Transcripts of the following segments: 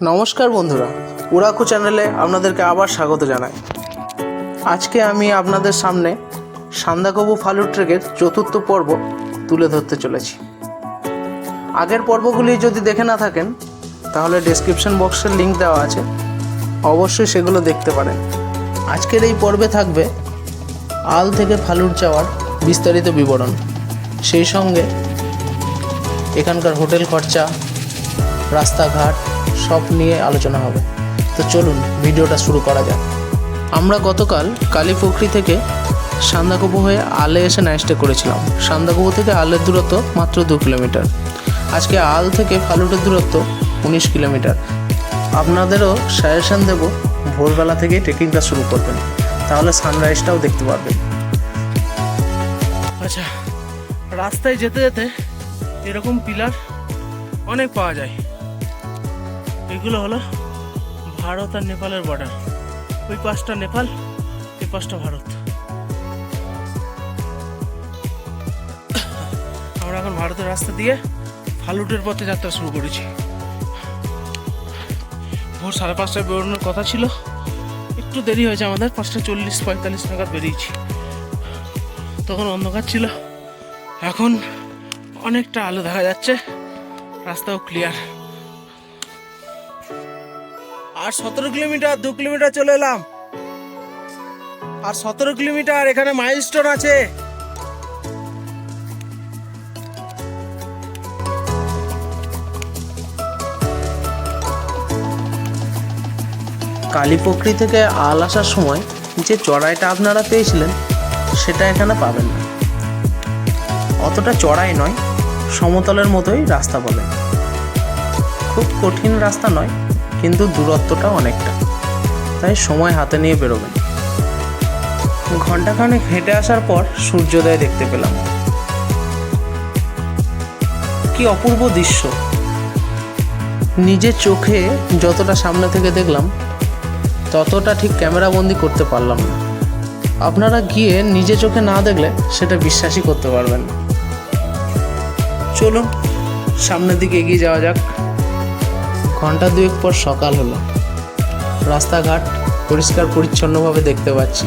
নমস্কার বন্ধুরা, উড়াকু চ্যানেলে আপনাদেরকে আবার স্বাগত জানাই। আজকে আমি আপনাদের সামনে সান্দাকবু ফালুর ট্রেকের চতুর্থ পর্ব তুলে ধরতে চলেছি। আগের পর্বগুলি যদি দেখে না থাকেন, তাহলে ডেসক্রিপশন বক্সের লিঙ্ক দেওয়া আছে। অবশ্যই সেগুলো দেখতে পারেন। আজকের এই পর্বে থাকবে আল থেকে ফালুর যাওয়ার বিস্তারিত বিবরণ। সেই সঙ্গে এখানকার হোটেল খরচা, রাস্তাঘাট সব নিয়ে আলোচনা হবে। তো চলুন, ভিডিওটা শুরু করা যাক। আমরা গতকাল কালীপুখরি থেকে সান্দাকুপু হয়ে আলে এসে নাইস্টে করেছিলাম। সান্দাকবু থেকে আলের দূরত্ব মাত্র দু কিলোমিটার। আজকে আল থেকে ফালুটের দূরত্ব উনিশ কিলোমিটার। আপনাদেরও সাজেশন দেব, ভোরবেলা থেকেই ট্রেকিংটা শুরু করবেন। তাহলে সানরাইজটাও দেখতে পারবেন। আচ্ছা রাস্তায় যেতে যেতে এরকম পিলার অনেক পাওয়া যায়। এগুলো হলো ভারত আর নেপালের বর্ডার ওই পাঁচটা নেপাল এই পাঁচটা ভারত। আমরা এখন ভারতের রাস্তা দিয়ে ফালুটের পথে যাত্রা শুরু করেছি। ভোর সাড়ে পাঁচটায় বেরোনোর কথা ছিল। একটু দেরি হয়েছে আমাদের, পাঁচটা চল্লিশ পঁয়তাল্লিশ নাগাদ বেরিয়েছি। তখন অন্ধকার ছিল। এখন অনেকটা আলো দেখা যাচ্ছে। রাস্তাও ক্লিয়ার আর সতেরো কিলোমিটার, দু কিলোমিটার চলে এলাম। আর সতেরো কিলোমিটার এখানে মাইলস্টোন আছে। কালীপকরি থেকে আল আসার সময় যে চড়াইটা আপনারা পেয়েছিলেন, সেটা এখানে পাবেন না। অতটা চড়াই নয়, সমতলের মতোই রাস্তা বলে। খুব কঠিন রাস্তা নয় কিন্তু দূরত্বটা অনেকটা। তাই সময় হাতে নিয়ে বেরোবেন। ঘন্টাখানেক হেঁটে আসার পর সূর্যোদয় দেখতে পেলাম। কি অপূর্ব দৃশ্য। নিজের চোখে যতটা সামনে থেকে দেখলাম, ততটা ঠিক ক্যামেরা বন্দি করতে পারলাম না। আপনারা গিয়ে নিজে চোখে না দেখলে সেটা বিশ্বাসই করতে পারবেন না। চলুন, সামনের দিকে এগিয়ে যাওয়া যাক। ঘণ্টা দুয়েক পর সকাল হলো। রাস্তাঘাট পরিষ্কার পরিচ্ছন্নভাবে দেখতে পাচ্ছি।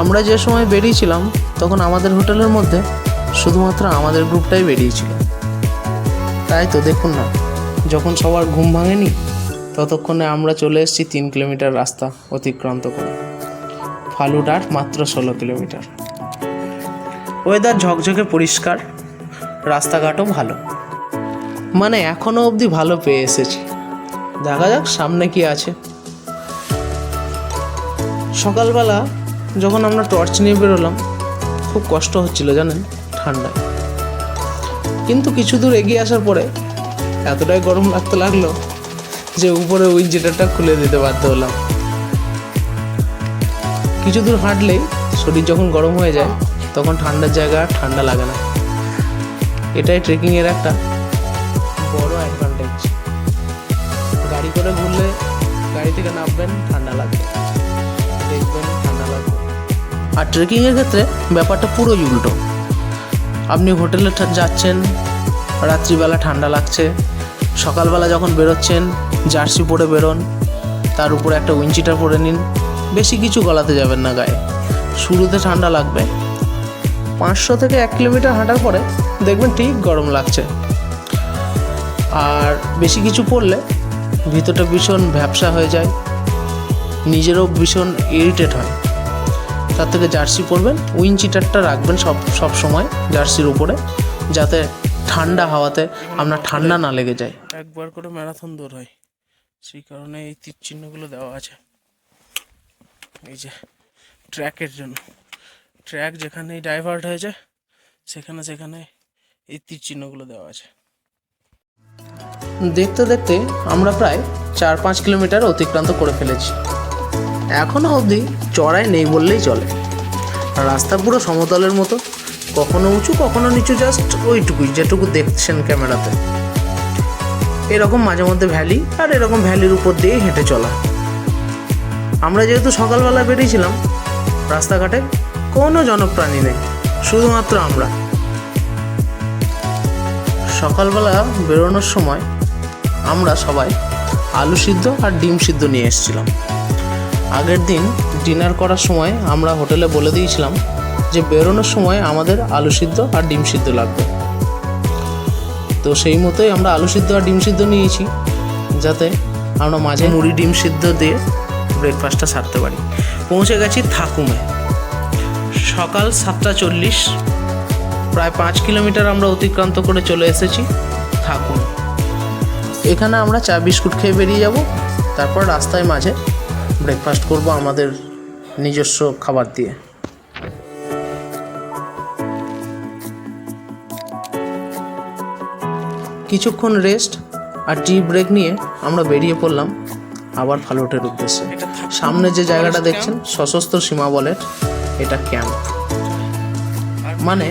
আমরা যে সময় বেরিয়েছিলাম, তখন আমাদের হোটেলের মধ্যে শুধুমাত্র আমাদের গ্রুপটাই বেরিয়েছিল। তাই তো দেখুন না, যখন সবার ঘুম ভাঙেনি, ততক্ষণে আমরা চলে এসেছি তিন কিলোমিটার রাস্তা অতিক্রান্ত করে। ফালুডার মাত্র ষোলো কিলোমিটার। ওয়েদার ঝকঝকে পরিষ্কার, রাস্তাঘাটও ভালো। মানে এখনও অবধি ভালো পেয়ে এসেছি। দেখা যাক সামনে কি আছে। সকালবেলা যখন আমরা টর্চ নিয়ে বেরোলাম, খুব কষ্ট হচ্ছিল জানেন, ঠান্ডায়। কিন্তু কিছু দূর এগিয়ে আসার পরে এতটাই গরম লাগতে লাগল যে উপরে উইঞ্জিটারটা খুলে দিতে বাধ্য হলাম। কিছু দূর হাঁটলে শরীর যখন গরম হয়ে যায়, তখন ঠান্ডার জায়গা ঠান্ডা লাগে না। এটাই ট্রেকিংয়ের একটা বড় অ্যাডভান্টেজ গাড়ি করে ঘুরলে গাড়ি থেকে নামবেন, ঠান্ডা লাগবে। দেখবেন ঠান্ডা লাগবে। আর ট্রেকিংয়ের ক্ষেত্রে ব্যাপারটা পুরোই উল্টো। আপনি হোটেলে যাচ্ছেন, রাত্রিবেলা ঠান্ডা লাগছে, সকালবেলা যখন বেরোচ্ছেন, জার্সি পরে বেরোন, তার উপরে একটা উইঞ্চিটার পরে নিন, বেশি কিছু গলাতে যাবেন না গায়ে। শুরুতে ঠান্ডা লাগবে। পাঁচশো থেকে এক কিলোমিটার হাঁটার পরে দেখবেন ঠিক গরম লাগছে। আর বেশি কিছু পড়লে ভিতরটা ভীষণ ভ্যাবসা হয়ে যায়, নিজেরও ভীষণ ইরিটেট হয়। তার থেকে জার্সি পরবেন, উইন চিটারটা রাখবেন সব সব সময় জার্সির উপরে, যাতে ঠান্ডা হাওয়াতে আপনার ঠান্ডা না লেগে যায়। একবার করে ম্যারাথন দৌড় হয়, সেই কারণে এই তীর চিহ্নগুলো দেওয়া আছে। এই যে, ট্র্যাকের জন্য। ট্র্যাক যেখানেই ডাইভার্ট হয়েছে সেখানে সেখানে এই তীর চিহ্নগুলো দেওয়া আছে। দেখতে দেখতে আমরা প্রায় চার পাঁচ কিলোমিটার অতিক্রান্ত করে ফেলেছি। এখনও অবধি চড়াই নেই বললেই চলে। রাস্তা পুরো সমতলের মতো, কখনো উঁচু, কখনো নিচু জাস্ট ওইটুকুই, যেটুকু দেখছেন ক্যামেরাতে। এরকম মাঝে মধ্যে ভ্যালি আর এরকম ভ্যালির উপর দিয়েই হেঁটে চলা। আমরা যেহেতু সকালবেলা বেরিয়েছিলাম, রাস্তাঘাটে কোনো জনপ্রাণী নেই, শুধুমাত্র আমরা। সকালবেলা বেরোনোর সময় আমরা সবাই আলু সিদ্ধ আর ডিম সিদ্ধ নিয়ে এসেছিলাম। আগের দিন ডিনার করার সময় আমরা হোটেলে বলে দিয়েছিলাম যে বেরোনোর সময় আমাদের আলু সিদ্ধ আর ডিম সিদ্ধ লাগবে। তো সেই মতোই আমরা আলু সিদ্ধ আর ডিম সিদ্ধ নিয়েছি যাতে আমরা মাঝে মুড়ি ডিম সিদ্ধ দিয়ে ব্রেকফাস্টটা সারতে পারি। পৌঁছে গেছি থাকুমে। সকাল সাতটা চল্লিশ প্রায় পাঁচ কিলোমিটার আমরা অতিক্রান্ত করে চলে এসেছি। থাকুন। এখানে আমরা চা বিস্কুট খেয়ে বেরিয়ে যাব। তারপর রাস্তায় মাঝে ব্রেকফাস্ট করব আমাদের নিজস্ব খাবার দিয়ে। কিছুক্ষণ রেস্ট আর টি ব্রেক নিয়ে আমরা বেরিয়ে পড়লাম আবার ফালুটের উদ্দেশ্যে। সামনে যে জায়গাটা দেখছেন সশস্ত্র সীমা বলের এটা ক্যাম্প মানে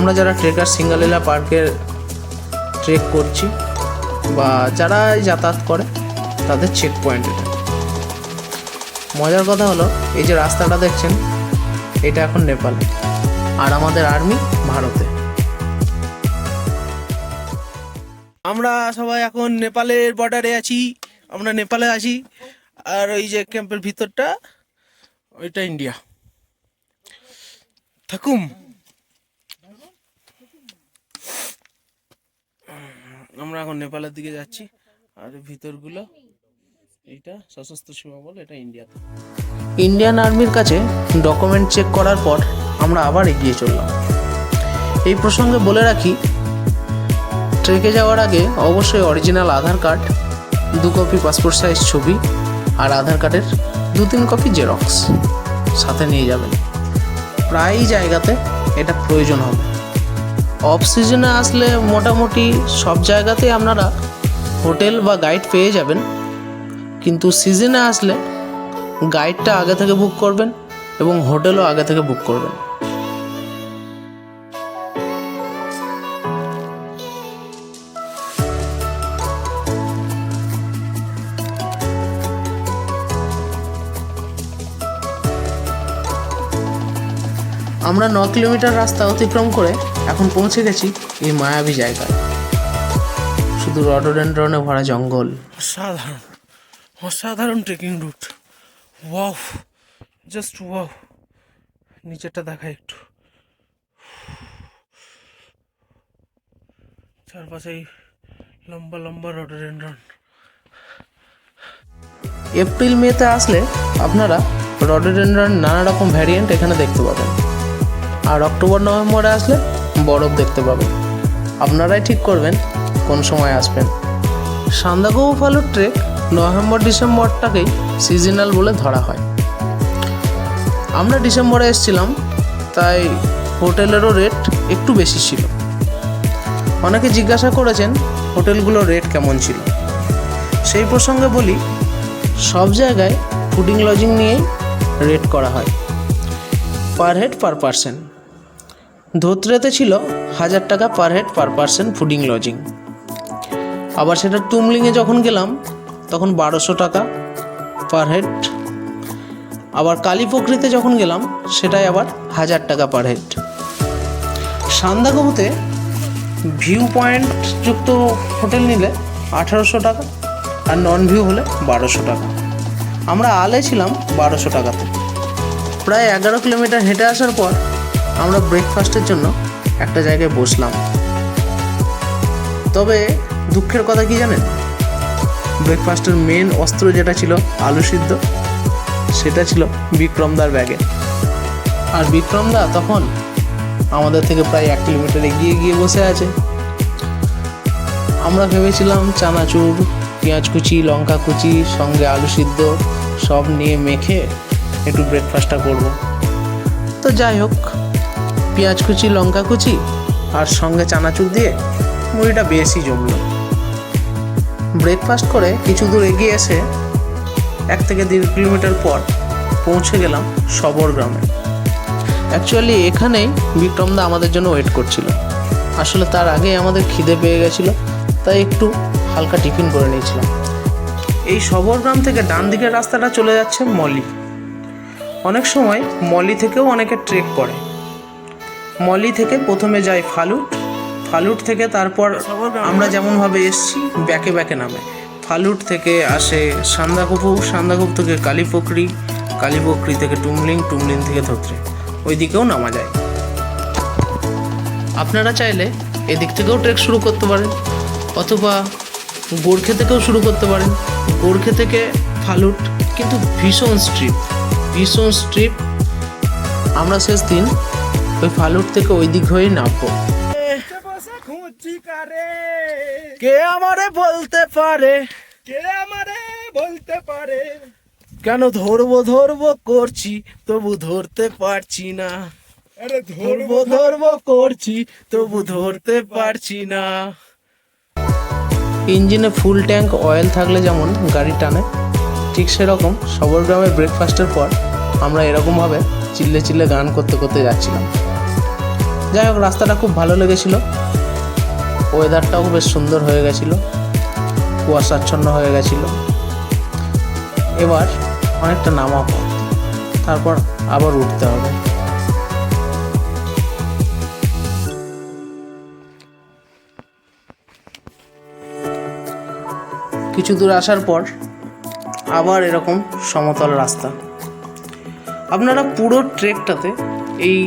আমরা যারা ট্রেকার সিঙ্গালীলা পার্কের ট্রেক করছি বা যারা যাতায়াত করে, তাদের চেক পয়েন্ট এটা। মজার কথা হলো, এই যে রাস্তাটা দেখছেন, এটা এখন নেপালে আর আমাদের আর্মি ভারতে। আমরা সবাই এখন নেপালের বর্ডারে আছি, আমরা নেপালে আছি, আর ওই যে ক্যাম্পের ভিতরটা, ওইটা ইন্ডিয়া। থাকুম। আমরা এখন নেপালের দিকে যাচ্ছি। আর ভিতরগুলো এইটা সশস্ত্র সীমা বল, এটা ইন্ডিয়াতে ইন্ডিয়ান আর্মির কাছে ডকুমেন্ট চেক করার পর আমরা আবার এগিয়ে চললাম। এই প্রসঙ্গে বলে রাখি, ট্রেকে যাওয়ার আগে অবশ্যই অরিজিনাল আধার কার্ড, দু কপি পাসপোর্ট সাইজ ছবি আর আধার কার্ডের দু তিন কপি জেরক্স সাথে নিয়ে যাবেন। প্রায় জায়গাতে এটা প্রয়োজন হবে। অফ সিজনে আসলে মোটামুটি সব জায়গাতে আপনারা হোটেল বা গাইড পেয়ে যাবেন। কিন্তু সিজনে আসলে গাইডটা আগে থেকে বুক করবেন এবং হোটেলও আগে থেকে বুক করবেন। আমরা ন কিলোমিটার রাস্তা অতিক্রম করে এখন পৌঁছে গেছি এই মায়াবী জায়গায়। শুধু রডোডেন্ড্রনে ভরা জঙ্গল। অসাধারণ। অসাধারণ trekking route wow just wow নিচেরটা দেখা একটু। চারপাশেই লম্বা লম্বা রডোডেন্ড্রন এপ্রিল মেতে আসলে আপনারা রডোডেন্ড্রন নানা রকম ভ্যারিয়েন্ট এখানে দেখতে পাবেন। আর অক্টোবর নভেম্বরে আসলে দেখতে পাবেন। আপনারাই ঠিক করবেন কোন সময় আসবেন। সান্দাকবু ফালুর ট্রেক নভেম্বর ডিসেম্বরটাকেই সিজনাল বলে ধরা হয়। আমরা ডিসেম্বরে এসেছিলাম, তাই হোটেলেরও রেট একটু বেশি ছিল। অনেকে জিজ্ঞাসা করেছেন হোটেলগুলোর রেট কেমন ছিল। সেই প্রসঙ্গে বলি, সব জায়গায় ফুডিং লজিং নিয়েই রেট করা হয়। পার হেড পার পার্সন। ধোত্রেতে ছিল হাজার টাকা per head per person fooding lodging আবার সেটা তুমলিংয়ে যখন গেলাম, তখন বারোশো টাকা পার হেড আবার কালীপকরিতে যখন গেলাম, সেটাই আবার হাজার টাকা পার হেড সান্দাকবুতে ভিউ পয়েন্ট যুক্ত হোটেল নিলে আঠারোশো টাকা, আর নন ভিউ হলে বারোশো টাকা। আমরা আলে ছিলাম বারোশো টাকাতে। প্রায় এগারো কিলোমিটার হেঁটে আসার পর আমরা ব্রেকফাস্টের জন্য একটা জায়গায় বসলাম। তবে দুঃখের কথা কি জানেন? ব্রেকফাস্টের মেন অস্ত্র যেটা ছিল আলু সিদ্ধ, সেটা ছিল বিক্রমদার ব্যাগে। আর বিক্রমদা তখন আমাদের থেকে প্রায় এক কিলোমিটার এগিয়ে গিয়ে বসে আছে। আমরা ভেবেছিলাম চানাচুর, পেঁয়াজ কুচি, লঙ্কা কুচি, সঙ্গে আলু সিদ্ধ, সব নিয়ে মেখে একটু ব্রেকফাস্টটা করব। তো যাই হোক পেঁয়াজ কুচি, লঙ্কা কুচি আর সঙ্গে চানাচুর দিয়ে মুড়িটা বেশি জমলো। ব্রেকফাস্ট করে কিছু দূর এগিয়ে এসে এক থেকে দেড় কিলোমিটার পর পৌঁছে গেলাম সবর গ্রামে। অ্যাকচুয়ালি এখানেই বিক্রমদা আমাদের জন্য ওয়েট করছিল। আসলে তার আগেই আমাদের খিদে পেয়ে গেছিল, তাই একটু হালকা টিফিন করে নিয়েছিলাম। এই সবর গ্রাম থেকে ডান দিকের রাস্তাটা চলে যাচ্ছে মলি। অনেক সময় মলি থেকেও অনেকে ট্রেক করে। মলি থেকে প্রথমে যাই ফালুট। ফালুট থেকে তারপর আমরা যেমনভাবে এসছি, ব্যাকে ব্যাকে নামে। ফালুট থেকে আসে সান্দাকপু সান্দাকপু থেকে কালীপকরি কালীপকরি থেকে টুমলিং টুমলিং থেকে ধত্রে। ওই দিকেও নামা যায়। আপনারা চাইলে এদিক থেকেও ট্রেক শুরু করতে পারেন, অথবা গোর্খে থেকেও শুরু করতে পারেন। গোর্খে থেকে ফালুট কিন্তু ভীষণ স্ট্রিপ ভীষণ স্ট্রিপ আমরা শেষ দিন ওই ফালুট থেকে ওই দিক হয়ে নামবো। কে আমারে বলতে পারে? কে আমারে বলতে পারে? কেন ধরবো ধরবো করছি তবু ধরতে পারছি না। আরে ধরবো ধরবো করছি তবু ধরতে পারছি না। ইঞ্জিনে ফুল ট্যাঙ্ক অয়েল থাকলে যেমন গাড়ি টানে ঠিক সেরকম সবর গ্রামের ব্রেকফাস্টের পর আমরা এরকমভাবে চিল্লে চিল্লে গান করতে করতে যাচ্ছিলাম। যাই হোক, রাস্তাটা খুব ভালো লেগেছিল। ওয়েদারটাও বেশ সুন্দর হয়ে গেছিল। কুয়াশাচ্ছন্ন হয়ে গেছিল। এবার অনেকটা নামা পথ তারপর আবার উঠতে হবে। কিছু দূর আসার পর আবার এরকম সমতল রাস্তা। আপনারা পুরো ট্রেকটাতে এই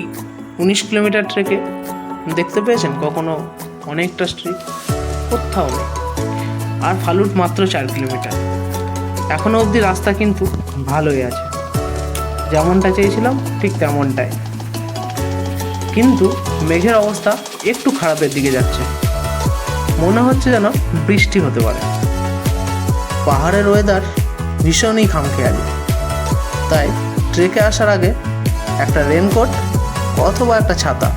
উনিশ কিলোমিটার ট্রেকে। দেখতে পেয়েছেন কখনো অনেকটা স্ট্রিট কোথাও নেই। আর ফালুট মাত্র চার কিলোমিটার। এখনও অবধি রাস্তা কিন্তু ভালোই আছে। যেমনটা চেয়েছিলাম, ঠিক তেমনটাই। কিন্তু মেঘের অবস্থা একটু খারাপের দিকে যাচ্ছে। মনে হচ্ছে যেন বৃষ্টি হতে পারে। পাহাড়ের ওয়েদার ভীষণই খামখেয়ালি। তাই ট্রেকে আসার আগে একটা রেনকোট অথবা একটা ছাতা,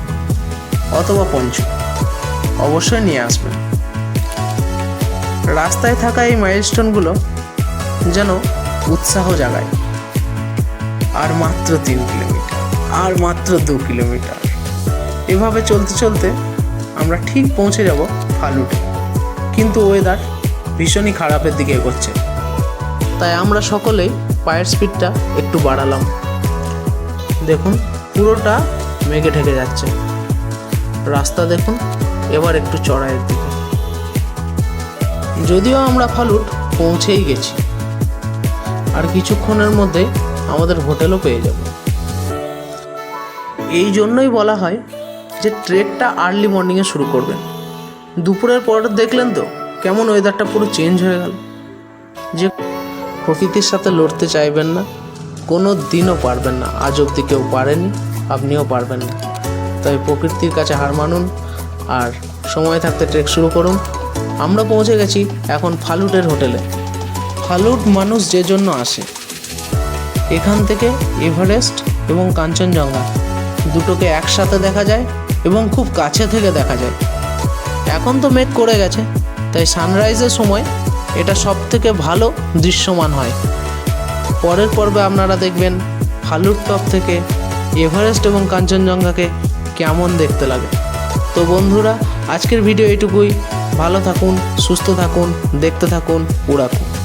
অথবা পঞ্চ, অবশ্যই নিয়ে আসবেন। রাস্তায় থাকা এই মাইলস্টোনগুলো যেন উৎসাহ জাগায়। আর মাত্র তিন কিলোমিটার, আর মাত্র দু কিলোমিটার। এভাবে চলতে চলতে আমরা ঠিক পৌঁছে যাব ফালুটে। কিন্তু ওয়েদার ভীষণই খারাপের দিকে এগোচ্ছে। তাই আমরা সকলেই পায়ের স্পিডটা একটু বাড়ালাম। দেখুন, পুরোটা মেঘে ঢেকে যাচ্ছে। রাস্তা দেখুন, এবার একটু চড়াইয়ের দিকে। যদিও আমরা ফালুট পৌঁছেই গেছি। আর কিছুক্ষণের মধ্যে আমাদের হোটেলও পেয়ে যাব। এই জন্যই বলা হয় যে ট্রেকটা আর্লি মর্নিংয়ে শুরু করবেন দুপুরের পর দেখলেন তো, কেমন ওয়েদারটা পুরো চেঞ্জ হয়ে গেল। যে প্রকৃতির সাথে লড়তে চাইবেন না, কোনো দিনও পারবেন না। আজ অবধি কেউ পারেনি। আপনিও পারবেন। তাই প্রকৃতির কাছে হার মানুন আর সময় থাকতে ট্রেক শুরু করুন। আমরা পৌঁছে গেছি এখন ফালুটের হোটেলে। ফালুট মানুষ যে জন্য আসে। এখান থেকে এভারেস্ট এবং কাঞ্চনজঙ্ঘা দুটোকে একসাথে দেখা যায় এবং খুব কাছে থেকে দেখা যায়। এখন তো মেঘ করে গেছে, তাই সানরাইজের সময় এটা সব থেকে ভালো দৃশ্যমান হয়। পরের পর্বে আপনারা দেখবেন ফালুর টপ থেকে এভারেস্ট এবং কাঞ্চনজঙ্ঘাকে কেমন দেখতে লাগে? তো বন্ধুরা, আজকের ভিডিও এটুকুই। ভালো থাকুন, সুস্থ থাকুন, দেখতে থাকুন, উড়াকুন।